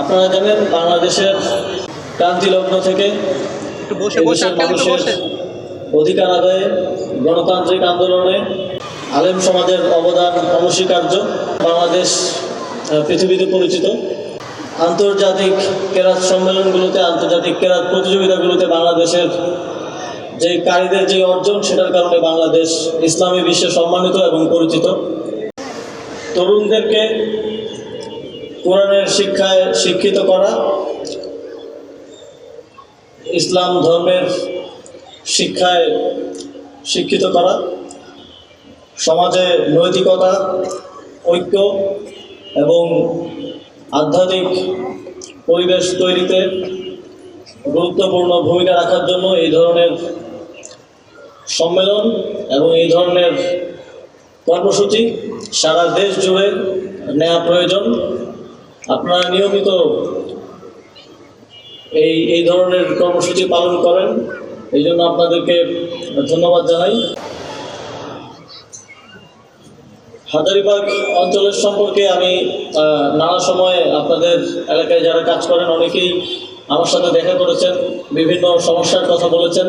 আপনারা জানেন বাংলাদেশের ক্রান্তি লগ্ন থেকে। মানুষের অধিকার আদায়ে গণতান্ত্রিক আন্দোলনে আলেম সমাজের অবদান অনস্বীকার্য। বাংলাদেশ পৃথিবীতে পরিচিত। আন্তর্জাতিক কেরাত সম্মেলনগুলোতে আন্তর্জাতিক কেরাত প্রতিযোগিতাগুলোতে বাংলাদেশের যে কারীদের যে অর্জন সেটার কারণে বাংলাদেশ ইসলামী বিশ্বে সম্মানিত এবং পরিচিত। তরুণদেরকে কোরআনের শিক্ষায় শিক্ষিত করা, ইসলাম ধর্মের শিক্ষায় শিক্ষিত করা, সমাজে নৈতিকতা, ঐক্য এবং আধ্যাত্মিক পরিবেশ তৈরিতে গুরুত্বপূর্ণ ভূমিকা রাখার জন্য এই ধরনের সম্মেলন এবং এই ধরনের কর্মসূচি সারা দেশ জুড়ে নেওয়া প্রয়োজন। আপনারা নিয়মিত এই এই ধরনের কর্মসূচি পালন করেন। এই জন্য আপনাদেরকে ধন্যবাদ জানাই। হাজারিবাগ অঞ্চলের সম্পর্কে আমি নানা সময় আপনাদের এলাকায় যারা কাজ করেন, অনেকেই আমার সাথে দেখা করেছেন, বিভিন্ন সমস্যার কথা বলেছেন।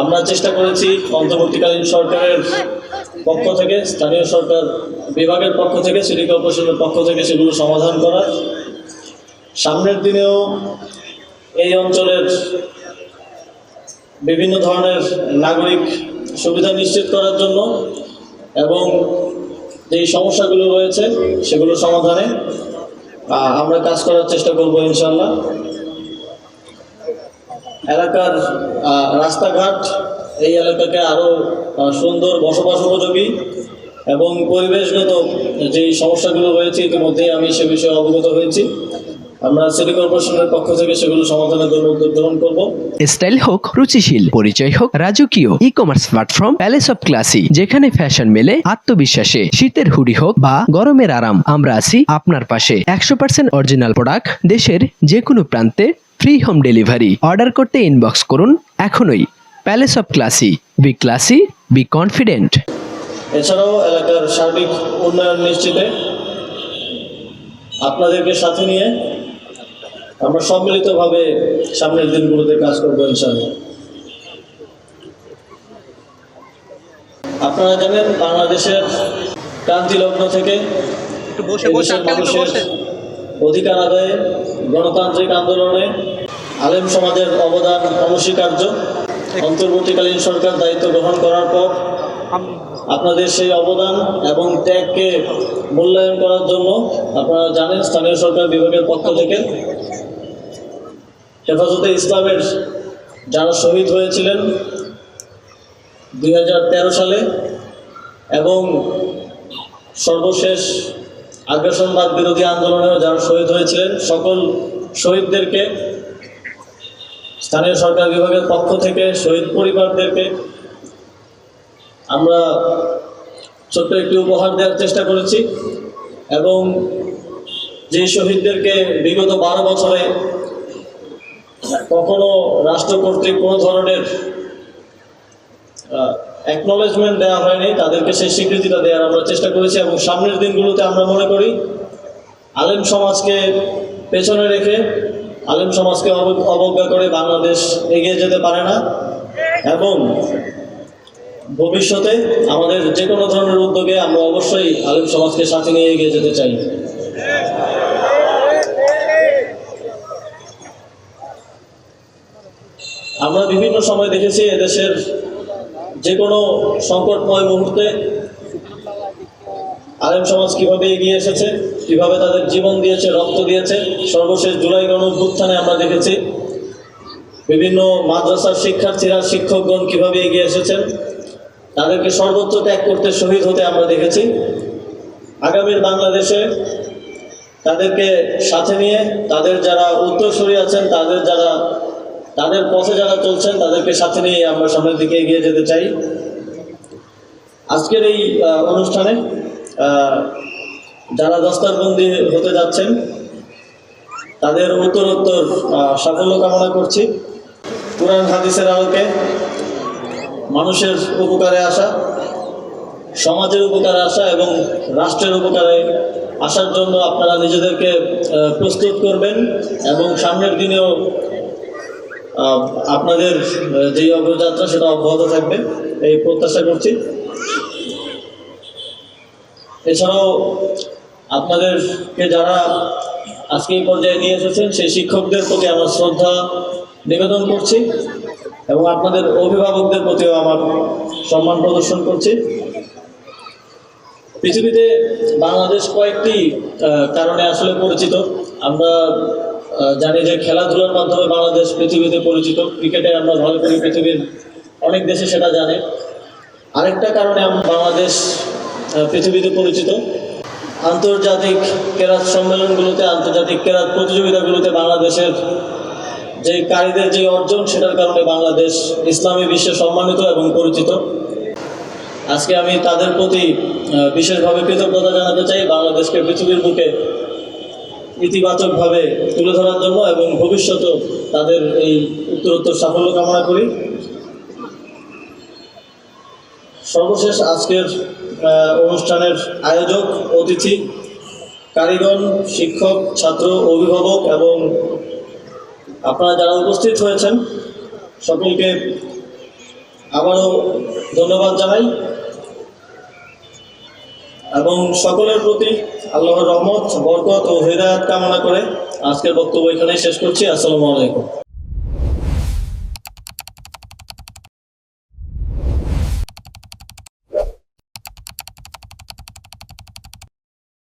আমরা চেষ্টা করেছি অন্তর্বর্তীকালীন সরকারের পক্ষ থেকে, স্থানীয় সরকার বিভাগের পক্ষ থেকে, সিটি কর্পোরেশনের পক্ষ থেকে সেগুলো সমাধান করার। সামনের দিনেও এই অঞ্চলের বিভিন্ন ধরনের নাগরিক সুবিধা নিশ্চিত করার জন্য এবং যেই সমস্যাগুলো রয়েছে সেগুলো সমাধানে আমরা কাজ করার চেষ্টা করব ইনশাল্লাহ এলাকার রাস্তাঘাট এই এলাকাকে আরও সুন্দর বসবাস উপযোগী। এবং পরিবেশগত যেই সমস্যাগুলো রয়েছে ইতিমধ্যেই আমি সে বিষয়ে অবগত হয়েছি। আমরা সিটি কর্পোরেশনের পক্ষ থেকে সেগুলো সমাধানের জন্য উদ্যোগ গ্রহণ করব। স্টাইল হোক, রুচিশীল, পরিচয় হোক, রাজকীয় e commerce platform palace of classy যেখানে ফ্যাশন মেলে, আত্মবিশ্বাসে, শীতের হুডি হোক বা গরমের আরাম, আমরা আছি আপনার পাশে। একশো পার্সেন্ট অরিজিনাল প্রোডাক্ট দেশের যে কোনো প্রান্তে ফ্রি হোম ডেলিভারি অর্ডার করতে ইনবক্স করুন এখনই। Palace of classy be classy be confident এছাড়াও এলাকার সার্বিক উন্নয়ন নিশ্চিতে আপনাদেরকে সাথে নিয়ে আমরা সম্মিলিতভাবে সামনের দিনগুলোতে কাজ করব ইনশাআল্লাহ। আপনারা জানেন বাংলাদেশের ক্রান্তি লগ্ন থেকে মানুষের অধিকার আদায়ে গণতান্ত্রিক আন্দোলনে আলেম সমাজের অবদান অনস্বীকার্য। অন্তর্বর্তীকালীন সরকার দায়িত্ব গ্রহণ করার পর আপনাদের সেই অবদান এবং ত্যাগকে মূল্যায়ন করার জন্য আপনারা জানেন স্থানীয় সরকার বিভাগের পক্ষ থেকে হেফাজতে ইসলামের যারা শহীদ হয়েছিলেন দু হাজার তেরো সালে এবং সর্বশেষ আগ্রাসনবাদ বিরোধী আন্দোলনেও যারা শহীদ হয়েছিলেন, সকল শহীদদেরকে স্থানীয় সরকার বিভাগের পক্ষ থেকে, শহীদ পরিবারদেরকে আমরা ছোট্ট একটি উপহার দেওয়ার চেষ্টা করেছি এবং যে শহীদদেরকে বিগত বারো বছরে কখনো রাষ্ট্র কর্তৃক কোনো ধরনের অ্যাকনলেজমেন্ট দেওয়া হয়নি, তাদেরকে সেই স্বীকৃতিটা দেওয়ার আমরা চেষ্টা করেছি এবং সামনের দিনগুলোতে আমরা মনে করি আলেম সমাজকে পেছনে রেখে আলেম সমাজকে অবজ্ঞা করে বাংলাদেশ এগিয়ে যেতে পারে না এবং ভবিষ্যতে আমাদের যে কোনো ধরনের উদ্যোগে আমরা অবশ্যই আলিম সমাজকে সাথে নিয়ে এগিয়ে যেতে চাই। আমরা বিভিন্ন সময় দেখেছি এদেশের যে কোনো সংকটময় মুহূর্তে আলেম সমাজ কীভাবে এগিয়ে এসেছে, কীভাবে তাদের জীবন দিয়েছে, রক্ত দিয়েছে, সর্বশেষ জুলাই গণ অভ্যুত্থানে আমরা দেখেছি বিভিন্ন মাদ্রাসার শিক্ষার্থীরা, শিক্ষকগণ কীভাবে এগিয়ে এসেছেন। তাদেরকে সর্বোচ্চ ত্যাগ করতে শহীদ হতে আমরা দেখেছি। আগামীর বাংলাদেশে তাদেরকে সাথে নিয়ে তাদের যারা উত্তরসূরি আছেন, তাদের যারা, তাদের পথে যারা চলছেন, তাদেরকে সাথে নিয়ে আমরা সামনের দিকে এগিয়ে যেতে চাই। আজকের এই অনুষ্ঠানে যারা দস্তারবন্দি হতে যাচ্ছেন, তাদের উত্তরোত্তর সাফল্য কামনা করছি। কোরআন, হাদিসের আলোকে মানুষের উপকারে আসা, সমাজের উপকারে আসা এবং রাষ্ট্রের উপকারে আসার জন্য আপনারা নিজেদেরকে প্রস্তুত করবেন এবং সামনের দিনেও আপনাদের যেই অগ্রযাত্রা সেটা অব্যাহত থাকবে, এই প্রত্যাশা করছি। এছাড়াও আপনাদেরকে যারা আজকে এই পর্যায়ে নিয়ে এসেছেন, সেই শিক্ষকদের প্রতি আমার শ্রদ্ধা নিবেদন করছি। এবং আপনাদের অভিভাবকদের প্রতিও আমার সম্মান প্রদর্শন করছি। পৃথিবীতে বাংলাদেশ কয়েকটি কারণে আসলে পরিচিত। আমরা জানি যে খেলাধুলার মাধ্যমে বাংলাদেশ পৃথিবীতে পরিচিত। ক্রিকেটে আমরা ভালো করি পৃথিবীর অনেক দেশে সেটা জানে। আরেকটা কারণে বাংলাদেশ পৃথিবীতে পরিচিত। আন্তর্জাতিক কেরাত সম্মেলনগুলোতে, আন্তর্জাতিক কেরাত প্রতিযোগিতাগুলোতে বাংলাদেশের যে কারীদের যে অর্জন, সেটার কারণে বাংলাদেশ ইসলামী বিশ্বে সম্মানিত এবং পরিচিত। আজকে আমি তাদের প্রতি বিশেষভাবে কৃতজ্ঞতা জানাতে চাই বাংলাদেশকে পৃথিবীর বুকে ইতিবাচকভাবে তুলে ধরার জন্য এবং ভবিষ্যতেও তাদের এই উত্তরোত্তর সাফল্য কামনা করি। সর্বশেষ আজকের অনুষ্ঠানের আয়োজক অতিথি কারিগণ, শিক্ষক, ছাত্র, অভিভাবক এবং আপনারা যারা উপস্থিত হয়েছেন, সকলকে আবারও ধন্যবাদ জানাই। এবং সকলের প্রতি আল্লাহর রহমত, বরকত ও হৃদায়ত কামনা করে আজকের বক্তব্য এখানেই শেষ করছি। আসসালামু আলাইকুম।